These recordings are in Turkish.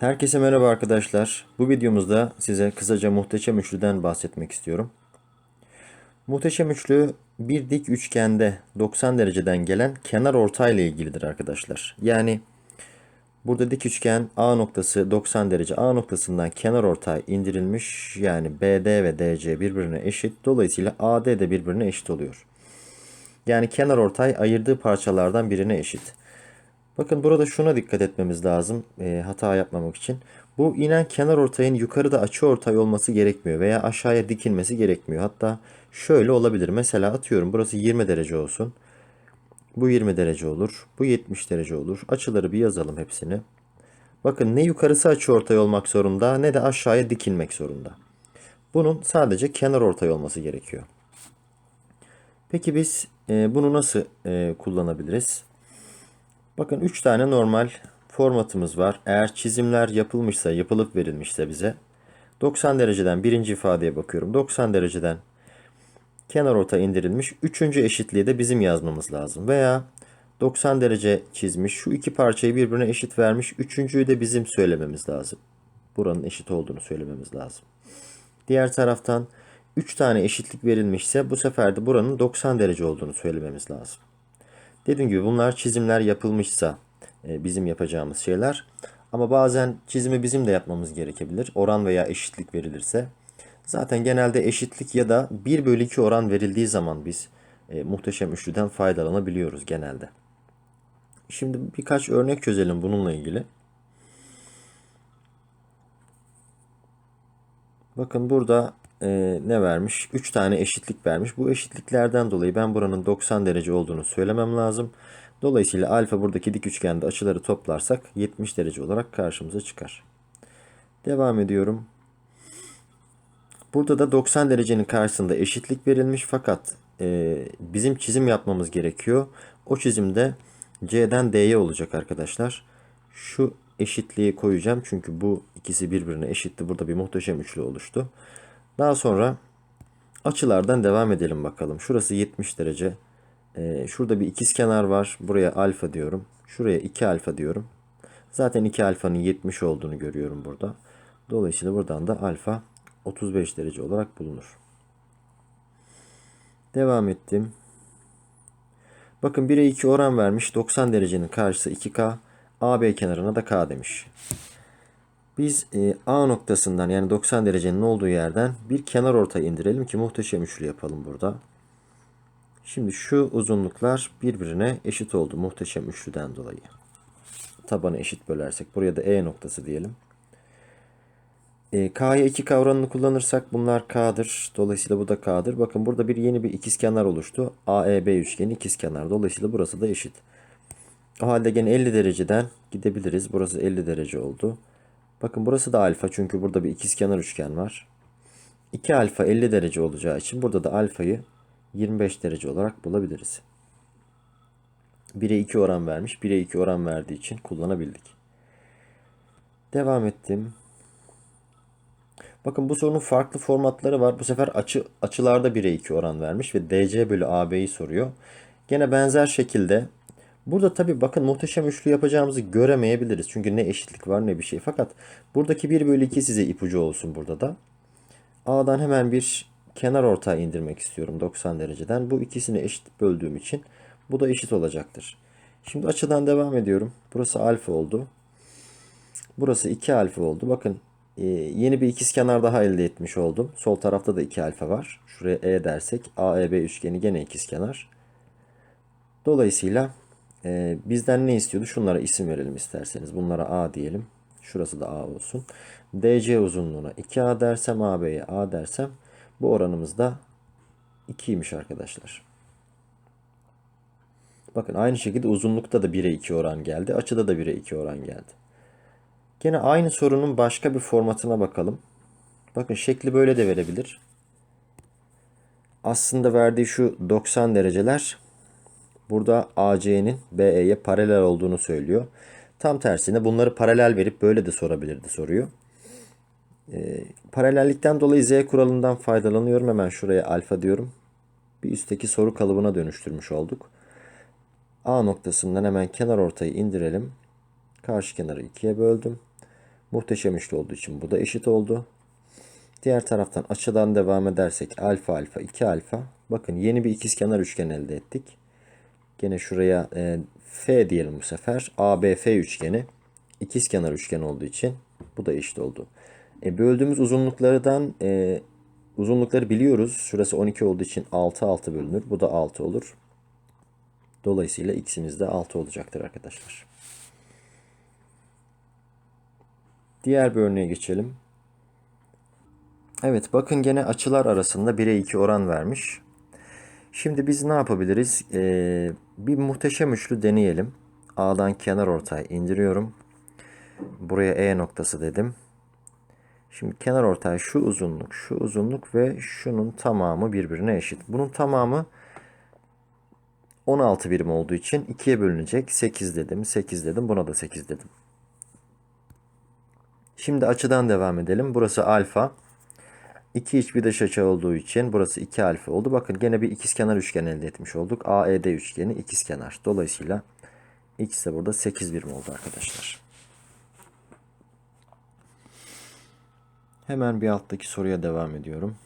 Herkese merhaba arkadaşlar. Bu videomuzda size kısaca muhteşem üçlüden bahsetmek istiyorum. Muhteşem üçlü bir dik üçgende 90 dereceden gelen kenar ortay ile ilgilidir arkadaşlar. Yani burada dik üçgen A noktası 90 derece A noktasından kenar ortay indirilmiş. Yani BD ve DC birbirine eşit. Dolayısıyla AD de birbirine eşit oluyor. Yani kenar ortay ayırdığı parçalardan birine eşit. Bakın burada şuna dikkat etmemiz lazım e, hata yapmamak için. Bu inen kenar ortayın yukarıda açı ortay olması gerekmiyor veya aşağıya dikilmesi gerekmiyor. Hatta şöyle olabilir. Mesela atıyorum burası 20 derece olsun. Bu 20 derece olur. Bu 70 derece olur. Açıları bir yazalım hepsini. Bakın ne yukarısı açı ortay olmak zorunda ne de aşağıya dikilmek zorunda. Bunun sadece kenar ortay olması gerekiyor. Peki biz e, bunu nasıl e, kullanabiliriz? Bakın 3 tane normal formatımız var. Eğer çizimler yapılmışsa, yapılıp verilmişse bize 90 dereceden birinci ifadeye bakıyorum. 90 dereceden kenar ortay indirilmiş. Üçüncü eşitliği de bizim yazmamız lazım. Veya 90 derece çizmiş. Şu iki parçayı birbirine eşit vermiş. Üçüncüyü de bizim söylememiz lazım. Buranın eşit olduğunu söylememiz lazım. Diğer taraftan 3 tane eşitlik verilmişse bu sefer de buranın 90 derece olduğunu söylememiz lazım. Dediğim gibi bunlar çizimler yapılmışsa e, bizim yapacağımız şeyler. Ama bazen çizimi bizim de yapmamız gerekebilir. Oran veya eşitlik verilirse. Zaten genelde eşitlik ya da 1 bölü 2 oran verildiği zaman biz e, muhteşem üçlüden faydalanabiliyoruz genelde. Şimdi birkaç örnek çözelim bununla ilgili. Bakın burada e, ne vermiş? 3 tane eşitlik vermiş. Bu eşitliklerden dolayı ben buranın 90 derece olduğunu söylemem lazım. Dolayısıyla alfa buradaki dik üçgende açıları toplarsak 70 derece olarak karşımıza çıkar. Devam ediyorum. Burada da 90 derecenin karşısında eşitlik verilmiş fakat e, bizim çizim yapmamız gerekiyor. O çizimde C'den D'ye olacak arkadaşlar. Şu eşitliği koyacağım çünkü bu ikisi birbirine eşitti. Burada bir muhteşem üçlü oluştu. Daha sonra açılardan devam edelim bakalım. Şurası 70 derece. Ee, şurada bir ikizkenar var. Buraya alfa diyorum. Şuraya 2 alfa diyorum. Zaten 2 alfanın 70 olduğunu görüyorum burada. Dolayısıyla buradan da alfa 35 derece olarak bulunur. Devam ettim. Bakın 1'e 2 oran vermiş. 90 derecenin karşısı 2K. AB kenarına da K demiş. Biz e, A noktasından yani 90 derecenin olduğu yerden bir kenar ortay indirelim ki muhteşem üçlü yapalım burada. Şimdi şu uzunluklar birbirine eşit oldu muhteşem üçlüden dolayı. Tabanı eşit bölersek buraya da E noktası diyelim. E, K'ya 2 kavramını kullanırsak bunlar K'dır. Dolayısıyla bu da K'dır. Bakın burada bir yeni bir ikizkenar oluştu. AEB üçgeni ikizkenar. Dolayısıyla burası da eşit. O halde gene 50 dereceden gidebiliriz. Burası 50 derece oldu. Bakın burası da alfa çünkü burada bir ikizkenar üçgen var. 2 alfa 50 derece olacağı için burada da alfayı 25 derece olarak bulabiliriz. 1'e 2 oran vermiş. 1'e 2 oran verdiği için kullanabildik. Devam ettim. Bakın bu sorunun farklı formatları var. Bu sefer açı açılarda 1'e 2 oran vermiş ve DC bölü AB'yi soruyor. Gene benzer şekilde Burada tabii bakın muhteşem üçlü yapacağımızı göremeyebiliriz. Çünkü ne eşitlik var ne bir şey. Fakat buradaki 1 bölü 2 size ipucu olsun burada da. A'dan hemen bir kenar ortay indirmek istiyorum 90 dereceden. Bu ikisini eşit böldüğüm için bu da eşit olacaktır. Şimdi açıdan devam ediyorum. Burası alfa oldu. Burası 2 alfa oldu. Bakın e, yeni bir ikizkenar daha elde etmiş oldum. Sol tarafta da 2 alfa var. Şuraya E dersek AEB üçgeni gene ikizkenar. Dolayısıyla ee, bizden ne istiyordu? Şunlara isim verelim isterseniz. Bunlara A diyelim. Şurası da A olsun. DC uzunluğuna 2A dersem AB'ye A dersem bu oranımız da 2'ymiş arkadaşlar. Bakın aynı şekilde uzunlukta da 1'e 2 oran geldi. Açıda da 1'e 2 oran geldi. Gene aynı sorunun başka bir formatına bakalım. Bakın şekli böyle de verebilir. Aslında verdiği şu 90 dereceler Burada AC'nin BE'ye paralel olduğunu söylüyor. Tam tersine bunları paralel verip böyle de sorabilirdi soruyu. E, paralellikten dolayı Z kuralından faydalanıyorum. Hemen şuraya alfa diyorum. Bir üstteki soru kalıbına dönüştürmüş olduk. A noktasından hemen kenar ortayı indirelim. Karşı kenarı ikiye böldüm. Muhteşem üçlü olduğu için bu da eşit oldu. Diğer taraftan açıdan devam edersek alfa alfa 2 alfa. Bakın yeni bir ikizkenar üçgen elde ettik. Gene şuraya e, F diyelim bu sefer. ABF üçgeni. İkizkenar üçgen olduğu için bu da eşit oldu. E, böldüğümüz uzunluklardan e, uzunlukları biliyoruz. Şurası 12 olduğu için 6 6 bölünür. Bu da 6 olur. Dolayısıyla x'imiz de 6 olacaktır arkadaşlar. Diğer bir örneğe geçelim. Evet bakın gene açılar arasında 1'e 2 oran vermiş. Şimdi biz ne yapabiliriz? Ee, bir muhteşem üçlü deneyelim. A'dan kenar ortay indiriyorum. Buraya E noktası dedim. Şimdi kenar ortay şu uzunluk, şu uzunluk ve şunun tamamı birbirine eşit. Bunun tamamı 16 birim olduğu için 2'ye bölünecek. 8 dedim, 8 dedim, buna da 8 dedim. Şimdi açıdan devam edelim. Burası alfa. 2 iç bir dış açı olduğu için burası 2 alfa oldu. Bakın gene bir ikizkenar üçgen elde etmiş olduk. AED üçgeni ikizkenar. Dolayısıyla x de burada 8 birim oldu arkadaşlar. Hemen bir alttaki soruya devam ediyorum.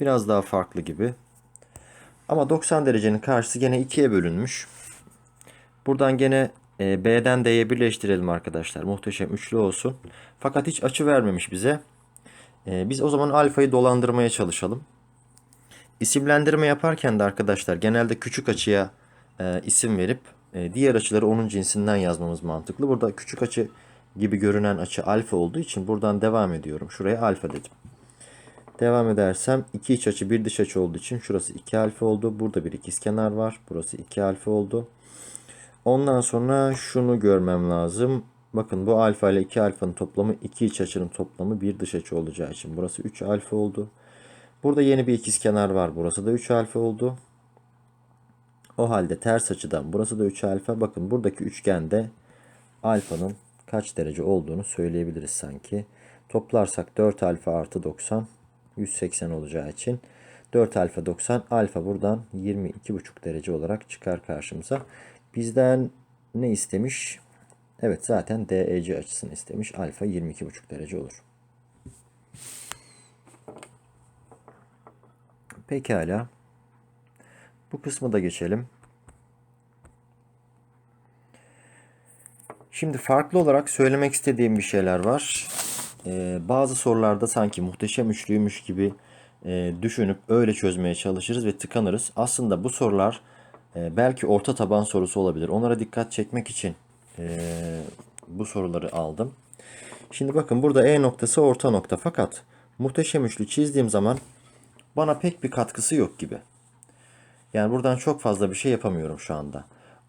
Biraz daha farklı gibi. Ama 90 derecenin karşısı gene 2'ye bölünmüş. Buradan gene e, B'den D'ye birleştirelim arkadaşlar. Muhteşem üçlü olsun. Fakat hiç açı vermemiş bize. E, biz o zaman alfayı dolandırmaya çalışalım. İsimlendirme yaparken de arkadaşlar genelde küçük açıya e, isim verip e, diğer açıları onun cinsinden yazmamız mantıklı. Burada küçük açı gibi görünen açı alfa olduğu için buradan devam ediyorum. Şuraya alfa dedim. Devam edersem iki iç açı bir dış açı olduğu için şurası 2 alfa oldu. Burada bir ikizkenar var. Burası 2 alfa oldu. Ondan sonra şunu görmem lazım. Bakın bu alfa ile 2 alfanın toplamı 2 iç açının toplamı bir dış açı olacağı için burası 3 alfa oldu. Burada yeni bir ikizkenar var. Burası da 3 alfa oldu. O halde ters açıdan burası da 3 alfa. Bakın buradaki üçgende alfanın kaç derece olduğunu söyleyebiliriz sanki. Toplarsak 4 alfa artı 90 180 olacağı için 4 alfa 90 alfa buradan 22,5 derece olarak çıkar karşımıza. Bizden ne istemiş? Evet zaten DEC açısını istemiş. Alfa 22,5 derece olur. Pekala. Bu kısmı da geçelim. Şimdi farklı olarak söylemek istediğim bir şeyler var. Ee, bazı sorularda sanki muhteşem üçlüymüş gibi e, düşünüp öyle çözmeye çalışırız ve tıkanırız. Aslında bu sorular e, belki orta taban sorusu olabilir. Onlara dikkat çekmek için e, bu soruları aldım. Şimdi bakın burada E noktası orta nokta fakat muhteşem üçlü çizdiğim zaman bana pek bir katkısı yok gibi. Yani buradan çok fazla bir şey yapamıyorum şu anda.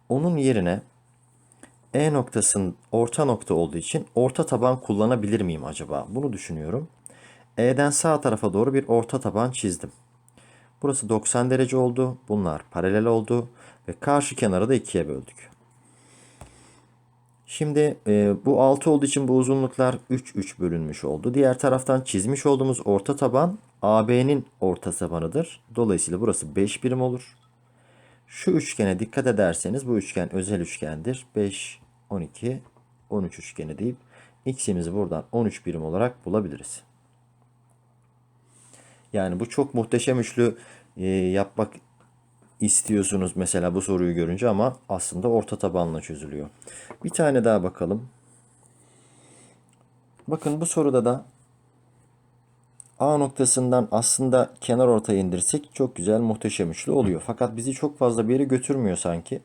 Onun yerine E noktasının orta nokta olduğu için orta taban kullanabilir miyim acaba? Bunu düşünüyorum. E'den sağ tarafa doğru bir orta taban çizdim. Burası 90 derece oldu. Bunlar paralel oldu. Ve karşı kenarı da ikiye böldük. Şimdi e, bu 6 olduğu için bu uzunluklar 3 3 bölünmüş oldu. Diğer taraftan çizmiş olduğumuz orta taban AB'nin orta tabanıdır. Dolayısıyla burası 5 birim olur. Şu üçgene dikkat ederseniz bu üçgen özel üçgendir. 5, 12, 13 üçgeni deyip x'imizi buradan 13 birim olarak bulabiliriz. Yani bu çok muhteşem üçlü e, yapmak istiyorsunuz mesela bu soruyu görünce ama aslında orta tabanla çözülüyor. Bir tane daha bakalım. Bakın bu soruda da A noktasından aslında kenar ortaya indirsek çok güzel muhteşem üçlü oluyor. Fakat bizi çok fazla bir yere götürmüyor sanki.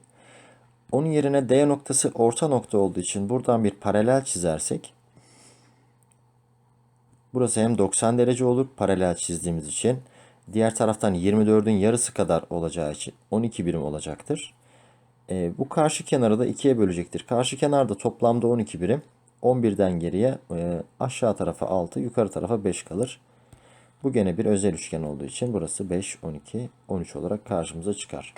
Onun yerine D noktası orta nokta olduğu için buradan bir paralel çizersek burası hem 90 derece olur paralel çizdiğimiz için. Diğer taraftan 24'ün yarısı kadar olacağı için 12 birim olacaktır. E, bu karşı kenarı da 2'ye bölecektir. Karşı kenarda toplamda 12 birim. 11'den geriye e, aşağı tarafa 6, yukarı tarafa 5 kalır. Bu gene bir özel üçgen olduğu için burası 5, 12, 13 olarak karşımıza çıkar.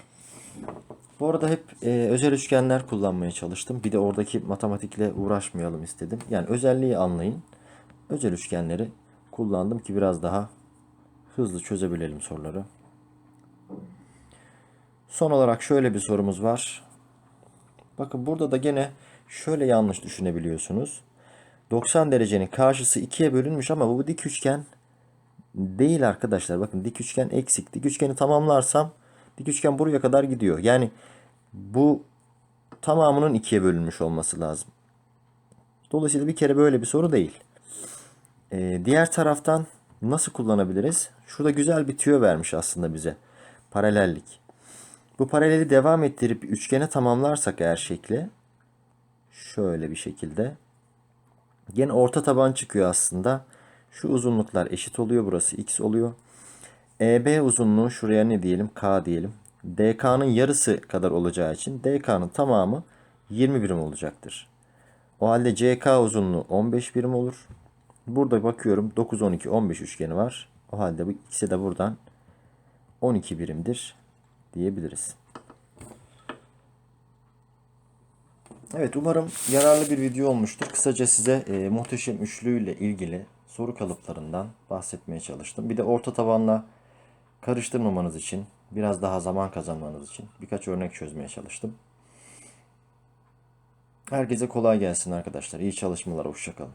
Bu arada hep e, özel üçgenler kullanmaya çalıştım. Bir de oradaki matematikle uğraşmayalım istedim. Yani özelliği anlayın. Özel üçgenleri kullandım ki biraz daha hızlı çözebilelim soruları. Son olarak şöyle bir sorumuz var. Bakın burada da gene şöyle yanlış düşünebiliyorsunuz. 90 derecenin karşısı ikiye bölünmüş ama bu dik üçgen değil arkadaşlar. Bakın dik üçgen eksik. Dik üçgeni tamamlarsam dik üçgen buraya kadar gidiyor. Yani bu tamamının ikiye bölünmüş olması lazım. Dolayısıyla bir kere böyle bir soru değil. Ee, diğer taraftan nasıl kullanabiliriz? Şurada güzel bir tüyo vermiş aslında bize. Paralellik. Bu paraleli devam ettirip üçgene tamamlarsak eğer şekli şöyle bir şekilde Gene orta taban çıkıyor aslında. Şu uzunluklar eşit oluyor. Burası x oluyor. EB uzunluğu şuraya ne diyelim? K diyelim. DK'nın yarısı kadar olacağı için DK'nın tamamı 20 birim olacaktır. O halde CK uzunluğu 15 birim olur. Burada bakıyorum 9, 12, 15 üçgeni var. O halde bu ikisi de buradan 12 birimdir diyebiliriz. Evet umarım yararlı bir video olmuştur. Kısaca size e, muhteşem üçlü ile ilgili soru kalıplarından bahsetmeye çalıştım. Bir de orta tabanla karıştırmamanız için, biraz daha zaman kazanmanız için birkaç örnek çözmeye çalıştım. Herkese kolay gelsin arkadaşlar. İyi çalışmalar. Hoşçakalın.